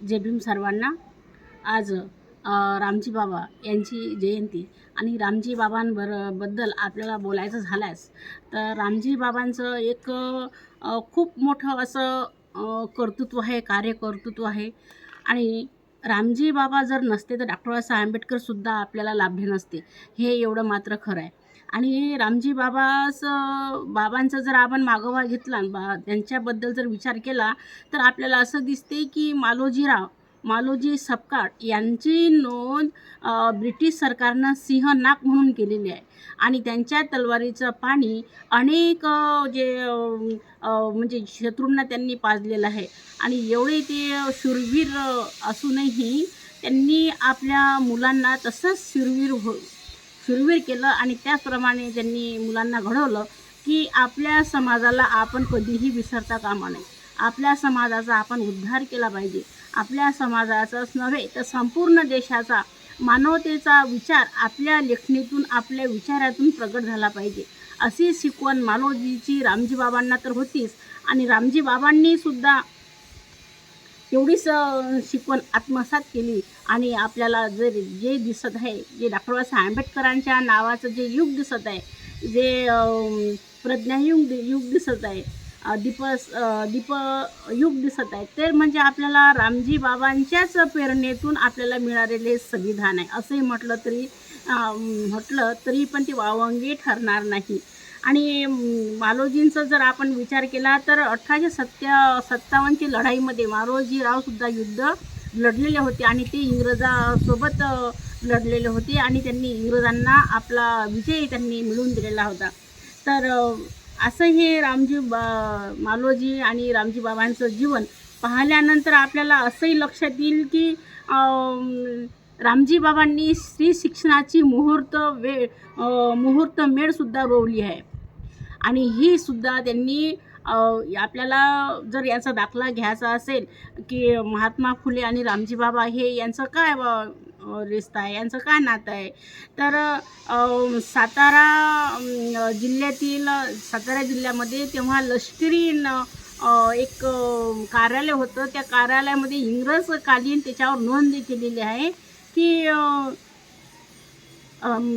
जय भीम सर्वांना आज रामजी बाबा यांची जयंती. आणि रामजी बाबांबरबद्दल आपल्याला बोलायचं झाल्यास तर रामजी बाबांचं एक खूप मोठं असं कर्तृत्व आहे कार्यकर्तृत्व आहे. आणि रामजी बाबा जर नसते तर डॉक्टर बाबासाहेब आंबेडकरसुद्धा आपल्याला लाभले नसते. हे एवढं मात्र खरं आहे. आणि रामजी बाबाचं बाबांचा जर आपण मागोवा घेतला बा त्यांच्याबद्दल जर विचार केला तर आपल्याला असं दिसते की मालोजीराव मालोजी सपकाळ यांची नोंद ब्रिटिश सरकारनं सिंहनाक म्हणून केलेली आहे. आणि त्यांच्या तलवारीचं पाणी अनेक जे म्हणजे शत्रूंना त्यांनी पाजलेलं आहे. आणि एवढे ते शूरवीर असूनही त्यांनी आपल्या मुलांना तसंच शूरवीर हो शूरवीर केलं आणि त्याचप्रमाणे त्यांनी मुलांना घडवलं की आपल्या समाजाला आपण कधीही विसरता कामा नये. आपल्या समाजाचा आपण उद्धार केला पाहिजे. आपल्या समाजाचाच नव्हे तर संपूर्ण देशाचा मानवतेचा विचार आपल्या लेखणीतून आपल्या विचारातून प्रगट झाला पाहिजे. अशी शिकवण मालोजीची रामजी बाबांना तर होतीच. आणि रामजी तेवढीच शिकवण आत्मसात केली आणि आपल्याला जर जे दिसत आहे जे डॉक्टर बाबासाहेब आंबेडकरांच्या नावाचं जे युग दिसत आहे जे प्रज्ञायुग युग दिसत आहे दीप दीप युग दिसत आहे ते म्हणजे आपल्याला रामजी बाबांच्याच प्रेरणेतून आपल्याला मिळालेले संविधान आहे. असंही म्हटलं तरी म्हटलं तरी पण ते वावंगी ठरणार नाही. आणि मालोजींचा जर आपण विचार केला तर अठराशे सत्या सत्तावन्नची लढाईमध्ये मालोजीरावसुद्धा युद्ध लढलेले होते आणि ते इंग्रजासोबत लढलेले होते आणि त्यांनी इंग्रजांना आपला विजय त्यांनी मिळवून दिलेला होता. तर असं हे रामजी बा मालोजी आणि रामजी बाबांचं जीवन पाहिल्यानंतर आपल्याला असंही लक्षात येईल की रामजी बाबांनी स्त्री शिक्षणाची मुहूर्त वेळ मुहूर्त मेळसुद्धा रोवली आहे. आणि ही सुद्धा त्यांनी आपल्याला जर याचा दाखला घ्यायचा असेल की महात्मा फुले आणि रामजी बाबा हे यांचं काय रिश्ता आहे यांचं काय नातं आहे तर सातारा जिल्ह्यातील सातारा जिल्ह्यामध्ये तेव्हा लष्करी एक कार्यालय होतं. त्या कार्यालयामध्ये इंग्रजकालीन त्याच्यावर नोंद केलेली आहे की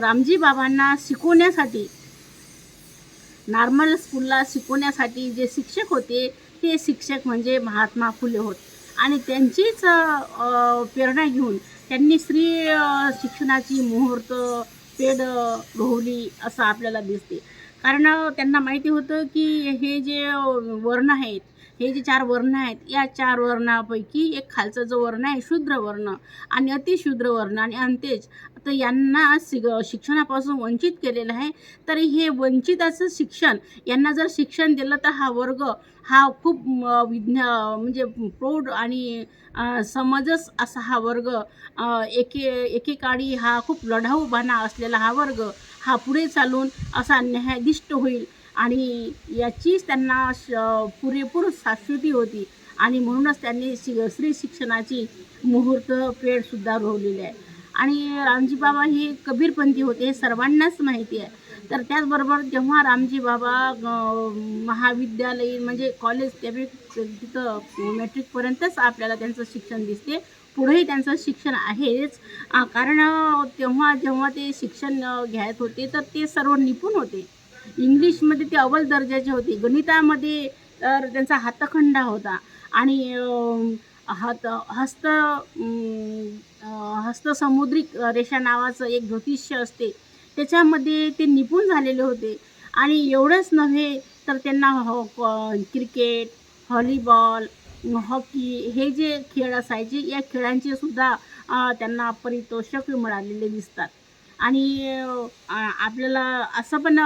रामजी बाबांना शिकवण्यासाठी नॉर्मल स्कूलला शिकवण्यासाठी जे शिक्षक होते ते शिक्षक म्हणजे महात्मा फुले होत. आणि त्यांचीच प्रेरणा घेऊन त्यांनी स्त्री शिक्षणाची मुहूर्त पेड रोवली असं आपल्याला दिसते. कारण त्यांना माहिती होतं की हे जे वर्ण आहेत हे जे चार वर्ण आहेत या चार वर्णापैकी एक खालचा जो वर्ण आहे शूद्र वर्ण आणि अतिशूद्र वर्ण आणि अंत्यज तर यांना शिग शिक्षणापासून वंचित केलेलं आहे. तर हे वंचिताचं शिक्षण यांना जर शिक्षण दिलं तर हा वर्ग हा खूप विज्ञा म्हणजे प्रौढ आणि समजस असा हा वर्ग एके एकेकाळी हा खूप लढाऊ बाणा असलेला हा वर्ग हा पुढे चालून असा न्यायाधीष्ट होईल. आणि याचीच त्यांना श पुरेपूर शाश्वती होती. आणि म्हणूनच त्यांनी शि स्त्री शिक्षणाची मुहूर्त पेढसुद्धा रोवलेली आहे. आणि रामजी बाबा हे कबीरपंथी होते हे सर्वांनाच माहिती आहे. तर त्याचबरोबर जेव्हा रामजी बाबा महाविद्यालयीन म्हणजे कॉलेज त्या तिथं मॅट्रिकपर्यंतच आपल्याला त्यांचं शिक्षण दिसते. पुढेही त्यांचं शिक्षण आहेच. कारण तेव्हा जेव्हा ते शिक्षण अ, घ्यायत होते तर ते सर्व निपुण होते. इंग्लिशमध्ये ते अव्वल दर्जाचे होते. गणितामध्ये तर त्यांचा हातखंडा होता. आणि हात हस्त हस्तसमुद्रिक रेषा नावाचं एक ज्योतिष्य असते. त्याच्यामध्ये ते निपुण झालेले होते. आणि एवढंच नव्हे तर त्यांना हो क्रिकेट हॉलीबॉल हॉकी हे जे खेळ असायचे या खेळांचे सुद्धा त्यांना परितोषक मिळालेले दिसतात. आणि आपल्याला असं पण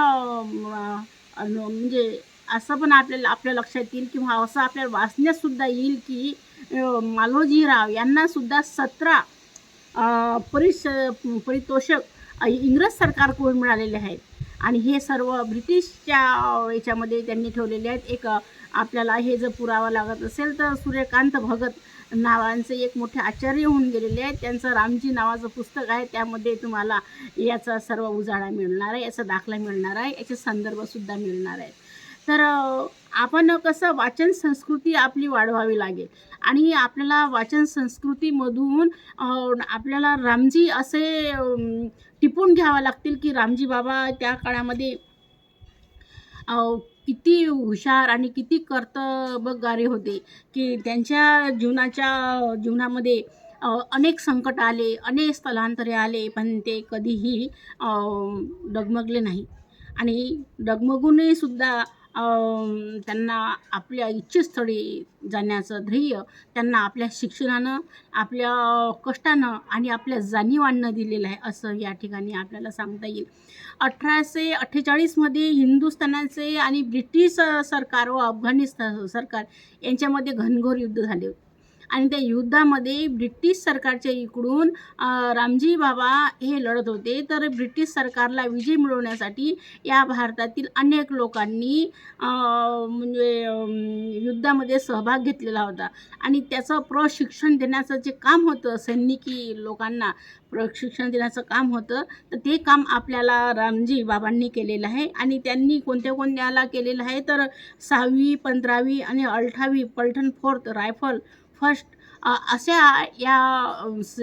म्हणजे असं पण आपल्याला आपल्या लक्षात येईल किंवा असं आपल्याला वाचण्यातसुद्धा येईल की मालोजीराव यांना सुद्धा सतरा परिस परितोषक इंग्रज सरकारकडून मिळालेले आहेत. आणि हे सर्व ब्रिटिशच्या याच्यामध्ये त्यांनी ठेवलेले आहेत. एक आपल्याला हे जर पुरावा लागत असेल तर सूर्यकांत भगत नावांचे एक मोठे आचार्य होऊन गेलेले आहेत. त्यांचं रामजी नावाचं पुस्तक आहे. त्यामध्ये तुम्हाला याचा सर्व उजाळा मिळणार आहे याचा दाखला मिळणार आहे याचे संदर्भसुद्धा मिळणार आहेत. तर आपण कसं वाचन संस्कृती आपली वाढवावी लागेल. आणि आपल्याला वाचन संस्कृतीमधून आपल्याला रामजी असे टिपून घ्यावं लागतील की रामजी बाबा त्या काळामध्ये किती हुशार आणि किती कर्तबगारी होते की त्यांच्या जीवनाच्या जीवनामध्ये अनेक संकट आले अनेक स्थलांतरे आले पण ते कधीही डगमगले नाही. आणि डगमगूनही सुद्धा त्यांना आपल्या इच्छेस्थळी जाण्याचं ध्येय त्यांना आपल्या शिक्षणानं आपल्या कष्टानं आणि आपल्या जाणीवांनं दिलेलं आहे असं या ठिकाणी आपल्याला सांगता येईल. अठराशे अठ्ठेचाळीसमध्ये हिंदुस्थानाचे आणि ब्रिटिश सरकार व अफगाणिस्तान सरकार यांच्यामध्ये घनघोर युद्ध झाले होते. आणि त्या युद्धामध्ये ब्रिटिश सरकारच्या इकडून रामजी बाबा हे लढत होते. तर ब्रिटिश सरकारला विजय मिळवण्यासाठी या भारतातील अनेक लोकांनी म्हणजे युद्धामध्ये सहभाग घेतलेला होता. आणि त्याचं प्रशिक्षण देण्याचं जे काम होतं सैनिकी लोकांना प्रशिक्षण देण्याचं काम होतं तर ते काम आपल्याला रामजी बाबांनी केलेलं आहे. आणि त्यांनी कोणत्या कोणत्याला केलेलं आहे? तर सहावी पंधरावी आणि अठरावी पलटण फोर्थ रायफल फर्स्ट अशा या स-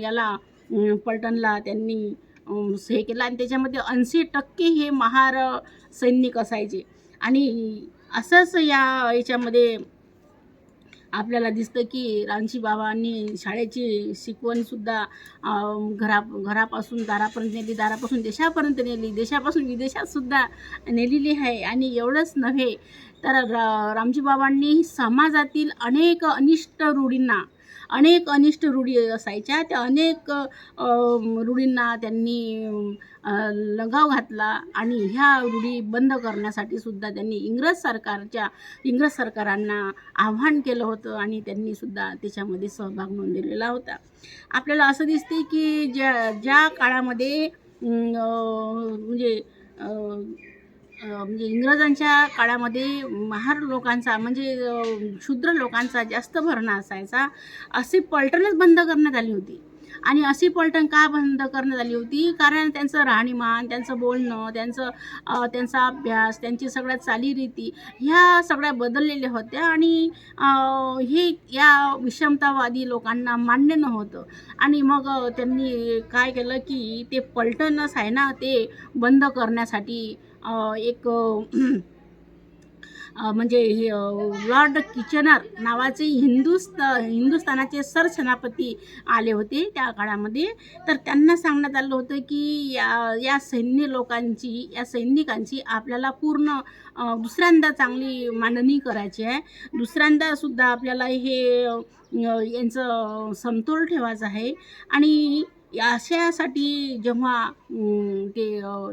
याला पलटणला त्यांनी हे केलं आणि त्याच्यामध्ये ऐंशी टक्के हे महार सैनिक असायचे. आणि असंच या याच्यामध्ये आपल्याला दिसतं की रामजी बाबांनी शाळेची शिकवणसुद्धा घरा घरापासून दारापर्यंत नेली दारापासून देशापर्यंत नेली देशापासून विदेशातसुद्धा नेलेली आहे. आणि एवढंच नव्हे तर रा रामजी बाबांनी समाजातील अनेक अनिष्ट रूढींना अनेक अनिष्ट रूढी असायच्या. त्या अनेक रूढींना त्यांनी लगाव घातला आणि ह्या रूढी बंद करण्यासाठी सुद्धा त्यांनी इंग्रज सरकारच्या इंग्रज सरकारांना आव्हान केलं होतं आणि त्यांनी सुद्धा त्याच्यामध्ये सहभाग नोंदवलेला होता. आपल्याला असं दिसते की ज्या ज्या काळामध्ये म्हणजे म्हणजे इंग्रजांच्या काळामध्ये महार लोकांचा म्हणजे शूद्र लोकांचा जास्त भरणा असायचा अशी पलटणच बंद करण्यात आली होती. आणि अशी पलटण का बंद करण्यात आली होती? कारण त्यांचं राहणीमान त्यांचं बोलणं त्यांचं त्यांचा अभ्यास त्यांची सगळ्या चालीरीती ह्या सगळ्या बदललेल्या होत्या. आणि हे या विषमतावादी लोकांना मान्य नव्हतं. आणि मग त्यांनी काय केलं की ते पलटणच आहे ना ते बंद करण्यासाठी एक म्हणजे हे, लॉर्ड किचनर नावाचे हिंदुस्त हिंदुस्थानाचे सरसेनापती आले होते त्या काळामध्ये. तर त्यांना सांगण्यात आलं होतं की या या सैन्य लोकांची या सैनिकांची आपल्याला पूर्ण दुसऱ्यांदा चांगली मांडणी करायची आहे. दुसऱ्यांदासुद्धा आपल्याला हे यांचं समतोल ठेवायचं आहे. आणि अशासाठी जेव्हा ते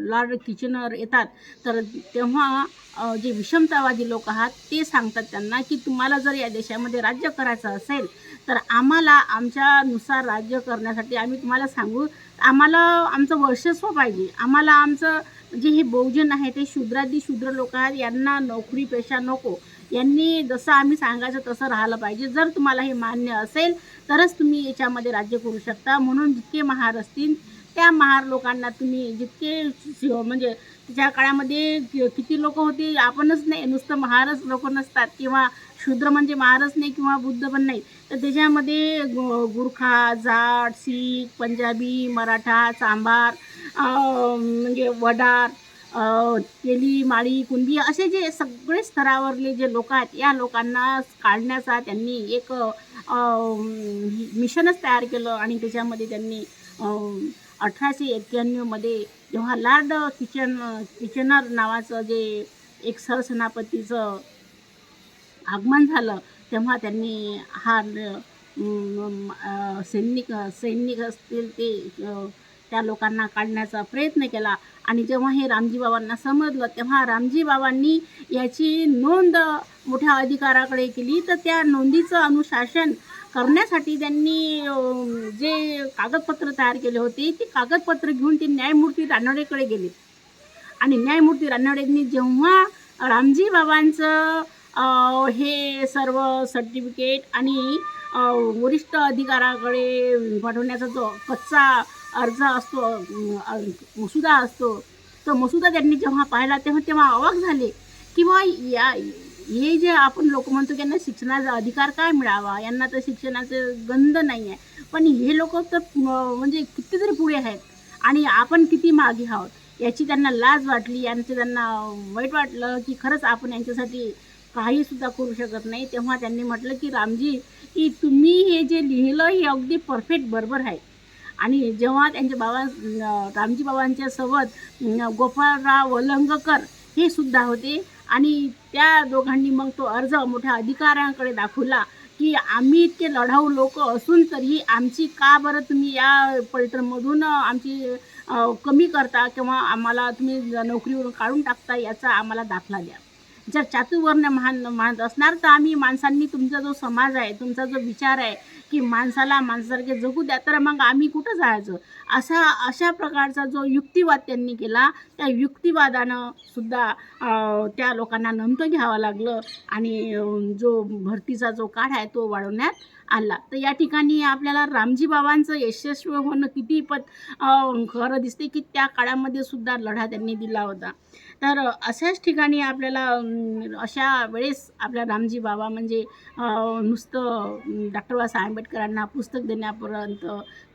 लॉर्ड किचनर येतात तर तेव्हा जे विषमतावादी लोक आहात ते सांगतात त्यांना की तुम्हाला जर या देशामध्ये राज्य करायचं असेल तर आम्हाला आमच्यानुसार राज्य करण्यासाठी आम्ही तुम्हाला सांगू आम्हाला आमचं वर्चस्व पाहिजे. आम्हाला आमचं जे हे बहुजन आहे ते शूद्रादी शूद्र लोक आहेत यांना नोकरी पेशा नको. यांनी जसं आम्ही सांगायचं तसं राहिलं पाहिजे. जर तुम्हाला हे मान्य असेल तरच तुम्ही याच्यामध्ये राज्य करू शकता. म्हणून जितके महार असतील त्या महार लोकांना तुम्ही जितके म्हणजे त्या काळामध्ये कि- किती लोक होते आपणच नाही. नुसतं महारच लोक नसतात. किंवा शूद्र म्हणजे महारच नाही किंवा बुद्ध पण नाही. तर त्याच्यामध्ये गु- गुरखा जाट सीख पंजाबी मराठा चांभार म्हणजे वडार तेली माळी कुणबी असे जे सगळे स्तरावरले जे लोक आहेत या लोकांना काढण्याचा त्यांनी एक मिशनच तयार केलं आणि त्याच्यामध्ये त्यांनी अठराशे एक्क्याण्णवमध्ये जेव्हा लार्ड किचन किचनर नावाचं जे एक सरसेनापतीचं आगमन झालं तेव्हा त्यांनी हा सैनिक सैनिक असतील ते त्या लोकांना काढण्याचा प्रयत्न केला. आणि जेव्हा हे रामजी बाबांना समजलं तेव्हा रामजी बाबांनी याची नोंद मोठ्या अधिकाराकडे केली. तर त्या नोंदीचं अनुशासन करण्यासाठी त्यांनी जे कागदपत्र तयार केले होते ते कागदपत्र घेऊन ते न्यायमूर्ती रानडेकडे गेले. आणि न्यायमूर्ती रानडेंनी जेव्हा रामजी बाबांचं हे सर्व सर्टिफिकेट आणि वरिष्ठ अधिकाराकडे पाठवण्याचा जो कच्चा अर्ज असतो मसुदा असतो. तो मसुदा त्यांनी जेव्हा पाहिला तेव्हा तेव्हा अवाक झाले किंवा या हे जे आपण लोक म्हणतो की यांना शिक्षणाचा अधिकार काय मिळावा? यांना तर शिक्षणाचं गंध नाही आहे पण हे लोक तर म्हणजे कितीतरी पुढे आहेत आणि आपण किती मागे आहोत? याची त्यांना लाज वाटली यांचं त्यांना वाईट वाटलं की खरंच आपण यांच्यासाठी काहीसुद्धा करू शकत नाही. तेव्हा त्यांनी म्हटलं की रामजी की तुम्ही हे जे लिहिलं हे अगदी परफेक्ट बरोबर आहे. आणि जेव्हा त्यांच्या बाबा रामजी बाबांच्या सोबत गोपाळराव वलंगकर हे सुद्धा होते. आणि त्या दोघांनी मग तो अर्ज मोठ्या अधिकाऱ्यांकडे दाखवला की आम्ही इतके लढाऊ लोक असून तरीही आमची का बरं तुम्ही या पलटनमधून आमची कमी करता किंवा आम्हाला तुम्ही नोकरीवरून काढून टाकता याचा आम्हाला दाखला द्या. जर चातुर्वर्ण महान मानत असणार तर आम्ही माणसांनी तुमचा जो समाज आहे तुमचा जो विचार आहे की माणसाला माणसासारखे जगू द्या तर मग आम्ही कुठं जायचं? असा अशा प्रकारचा जो युक्तिवाद त्यांनी केला त्या युक्तिवादानं सुद्धा त्या लोकांना नंतर घ्यावं लागलं आणि जो भरतीचा जो काळ आहे तो वाढवण्यात आला. तर या ठिकाणी आपल्याला रामजी बाबांचं यशस्वी होणं किती पत खरं दिसते की त्या काळामध्ये सुद्धा लढा त्यांनी दिला होता. तर अशाच ठिकाणी आपल्याला अशा वेळेस आपल्या रामजी बाबा म्हणजे नुसतं डॉक्टर बाबासाहेब आंबेडकरांना पुस्तक देण्यापर्यंत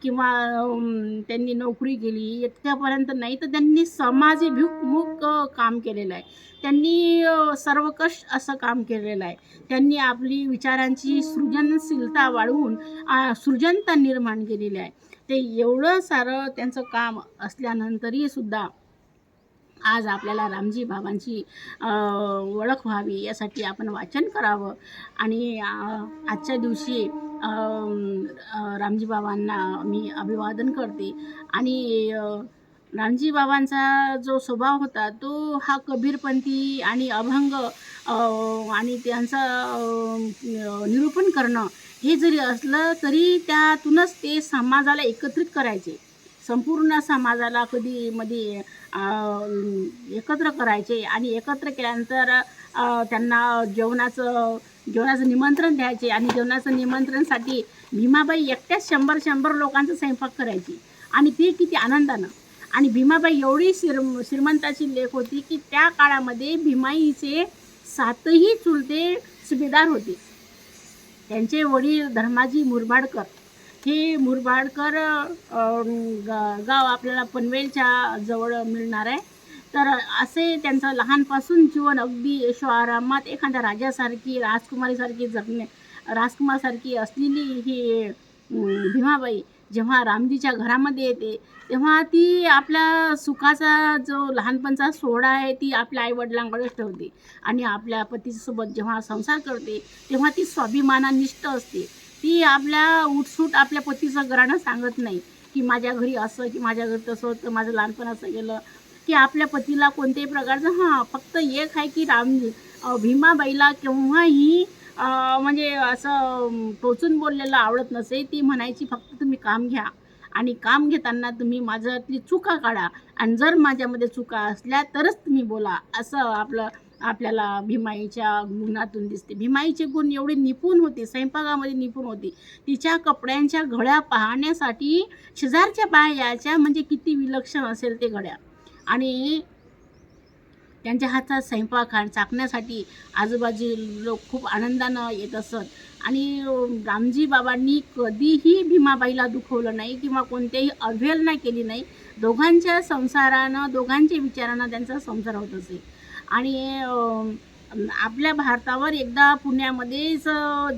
किंवा त्यांनी नोकरी केली इतक्यापर्यंत नाही तर त्यांनी समाजभिमुख काम केलेलं आहे. त्यांनी सर्वकष असं काम केलेलं आहे. त्यांनी आपली विचारांची सृजनशीलता वाढवून सृजनता निर्माण केलेली आहे. ते एवढं सारं त्यांचं काम असल्यानंतरही सुद्धा आज आपल्याला रामजी बाबांची ओळख व्हावी यासाठी आपण वाचन करावं. आणि आजच्या दिवशी रामजी बाबांना मी अभिवादन करते. आणि रामजी बाबांचा जो स्वभाव होता तो हा कबीरपंथी आणि अभंग आणि त्यांचं निरूपण करणं हे जरी असलं तरी त्यातूनच ते समाजाला एकत्रित करायचे. संपूर्ण समाजाला कधी मध्ये एकत्र करायचे आणि एकत्र केल्यानंतर त्यांना जेवणाचं जेवणाचं निमंत्रण द्यायचे आणि जेवणाचं निमंत्रणसाठी भीमाबाई एकट्याच शंभर शंभर लोकांचा स्वयंपाक करायची. आणि ती किती आनंदानं. आणि भीमाबाई एवढी श्रीर श्रीमंताची लेख होती की त्या काळामध्ये भीमाईचे सातही चुलते सुभेदार होते. त्यांचे वडील धर्माजी मुरबाडकर हे मुरबाडकर गाव आपल्याला पनवेलच्या जवळ मिळणार आहे. तर असे त्यांचं लहानपासून जीवन अगदी ऐशो आरामात एखाद्या राजासारखी राजकुमारीसारखी जगणे राजकुमारसारखी असलेली ही भीमाबाई जेव्हा रामजीच्या घरामध्ये येते तेव्हा ती आपल्या सुखाचा जो लहानपणचा सोहळा आहे ती आपल्या आईवडिलांकडेच ठेवते. आणि आपल्या पतीसोबत जेव्हा संसार करते तेव्हा ती स्वाभिमानानिष्ठ असते. ती आपल्या उठसूट आपल्या पतीचं घराणं सांगत नाही की माझ्या घरी असं की माझ्या घरी तसं होतं माझं लहानपण असं गेलं. की आपल्या पतीला कोणत्याही प्रकारचं हां फक्त एक आहे की राम भीमाबाईला केव्हाही म्हणजे असं टोचून बोललेलं आवडत नसे ती म्हणायची फक्त तुम्ही काम घ्या. आणि काम घेताना तुम्ही माझ्यातली चुका काढा. आणि जर माझ्यामध्ये चुका असल्या तरच तुम्ही बोला. असं आपलं आपल्याला भीमाईच्या गुणातून दिसते. भीमाईचे गुण एवढे निपुण होते स्वयंपाकामध्ये निपुण होते. तिच्या कपड्यांच्या घड्या पाहण्यासाठी शेजारच्या बायाच्या म्हणजे किती विलक्षण असेल ते घड्या. आणि त्यांच्या हातात स्वयंपाक खा चाकण्यासाठी आजूबाजू लोक खूप आनंदानं येत असत. आणि रामजी बाबांनी कधीही भीमाबाईला दुखवलं नाही किंवा कोणत्याही अवहेलना केली नाही. दोघांच्या संसारानं दोघांच्या विचारानं त्यांचा संसार होत असे. आणि आपल्या भारतावर एकदा पुण्यामध्येच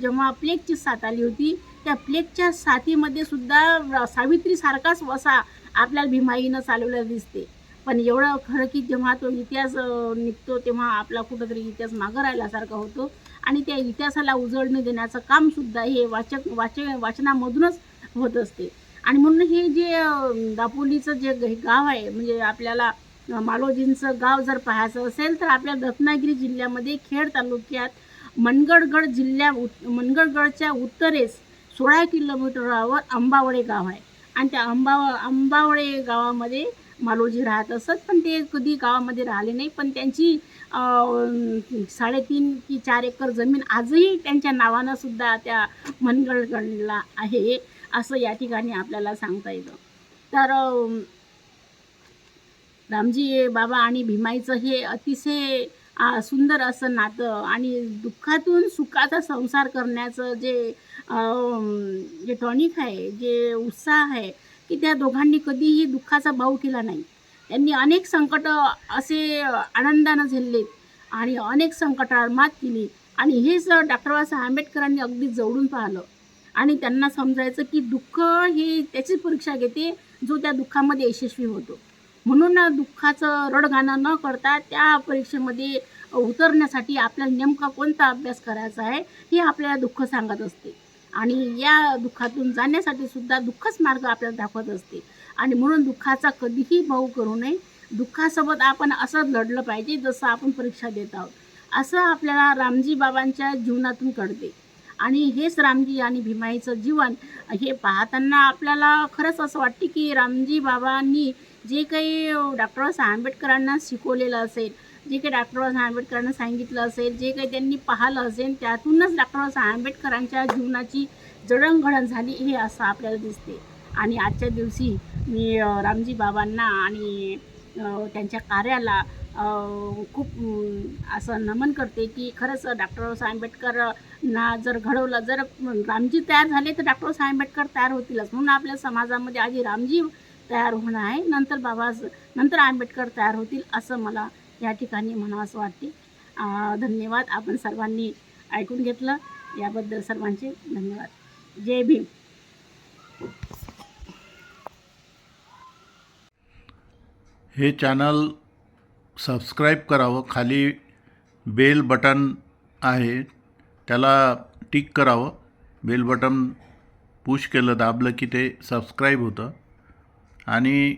जेव्हा प्लेगची साथ आली होती त्या प्लेगच्या साथीमध्ये सुद्धा सावित्रीसारखाच वसा आपल्याला भीमाईनं चालवलेला दिसते. पण एवढं खरं की जेव्हा तो इतिहास निघतो तेव्हा आपला कुठंतरी इतिहास मागं राहिल्यासारखा होतो. आणि त्या इतिहासाला उजळणी देण्याचं कामसुद्धा हे वाचक वाच वाचनामधूनच होत असते. आणि म्हणून हे जे दापोलीचं जे गाव आहे म्हणजे आपल्याला मालोजींचं गाव जर पाहायचं असेल तर आपल्या रत्नागिरी जिल्ह्यामध्ये खेड तालुक्यात मनगडगड जिल्ह्या उत मनगडगडच्या उत्तरेस सोळा किलोमीटरवर अंबावडे गाव आहे. आणि त्या अंबाव अंबावडे गावामध्ये मालोजी राहत असत पण ते कधी गावामध्ये राहिले नाही. पण त्यांची साडेतीन की चार एकर जमीन आजही त्यांच्या नावानं सुद्धा त्या मनगडगडला आहे असं या ठिकाणी आपल्याला सांगता येतं. तर रामजी बाबा आणि भीमाईचं हे अतिशय सुंदर असं नातं आणि दुःखातून सुखाचा संसार करण्याचं जे जे टॉनिक आहे जे उत्साह आहे की त्या दोघांनी कधीही दुःखाचा भाव केला नाही. त्यांनी अनेक संकट असे आनंदानं झेललेत आणि अनेक संकटावर मात केली. आणि हेच डॉक्टर बाबासाहेब आंबेडकरांनी अगदी जवळून पाहिलं. आणि त्यांना समजायचं की दुःख ही त्याचीच परीक्षा घेते जो त्या दुःखामध्ये यशस्वी होतो. म्हणून दुःखाचं रडगाणं न करता त्या परीक्षेमध्ये उतरण्यासाठी आपल्याला नेमका कोणता अभ्यास करायचा आहे हे आपल्याला दुःख सांगत असते. आणि या दुःखातून जाण्यासाठी सुद्धा दुःखच मार्ग आपल्याला दाखवत असते. आणि म्हणून दुःखाचा कधीही भाऊ करू नये. दुःखासोबत आपण असं लढलं पाहिजे जसं आपण परीक्षा देत आहोत. असं आपल्याला रामजी बाबांच्या जीवनातून कळते. आणि हेच रामजी आणि भीमाईचं जीवन हे पाहताना आपल्याला खरंच असं वाटते की रामजी बाबांनी जे काही डॉक्टर बाबासाहेब आंबेडकरांना शिकवलेलं असेल जे काही डॉक्टर बाबासाहेब आंबेडकरांना सांगितलं असेल जे काही त्यांनी पाहिलं असेल त्यातूनच डॉक्टर बाबासाहेब आंबेडकरांच्या जीवनाची जडणघडण झाली हे असं आपल्याला दिसते. आणि आजच्या दिवशी मी रामजी बाबांना आणि त्यांच्या कार्याला खूप असं नमन करते की खरंच डॉक्टर बाबासाहेब आंबेडकरांना जर घडवलं जर रामजी तयार झाले तर डॉक्टर बाबासाहेब आंबेडकर तयार होतीलच. म्हणून आपल्या समाजामध्ये आधी रामजी तयार होणं आहे. नंतर बाबा नंतर आंबेडकर तयार होतील असं मला या ठिकाणी म्हणावं असं वाटते धन्यवाद. आपण सर्वांनी ऐकून घेतलं. याबद्दल सर्वांचे धन्यवाद. जय भीम. हे चॅनल सबस्क्राईब करावं. खाली बेल बटन आहे. त्याला टिक करावं. बेल बटन पुश केलं. दाबलं की ते सबस्क्राईब होतं. आणि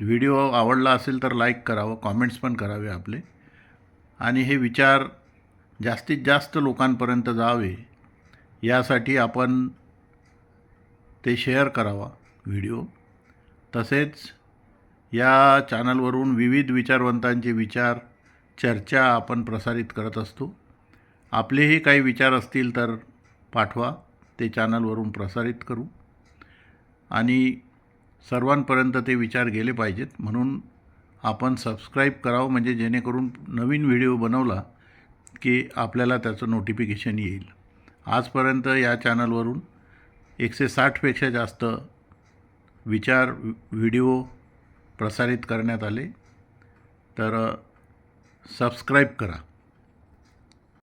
व्हिडिओ आवडला असेल तर लाईक करावं कॉमेंट्स पण करावे आपले. आणि हे विचार जास्तीत जास्त लोकांपर्यंत जावे यासाठी आपण ते शेअर करावा व्हिडिओ. तसेच या चॅनलवरून विविध विचारवंतांचे विचार चर्चा आपण प्रसारित करत असतो. आपलेही काही विचार असतील तर पाठवा ते चॅनलवरून प्रसारित करू. आणि सर्वांपर्यंत ते विचार गेले पाहिजेत. म्हणून आपण सबस्क्राईब करावं म्हणजे जेणेकरून नवीन व्हिडिओ बनवला की आपल्याला त्याचं नोटिफिकेशन येईल. आजपर्यंत या चॅनलवरून एकशे साठपेक्षा जास्त विचार व्हिडिओ प्रसारित करण्यात आले. तर सबस्क्राईब करा.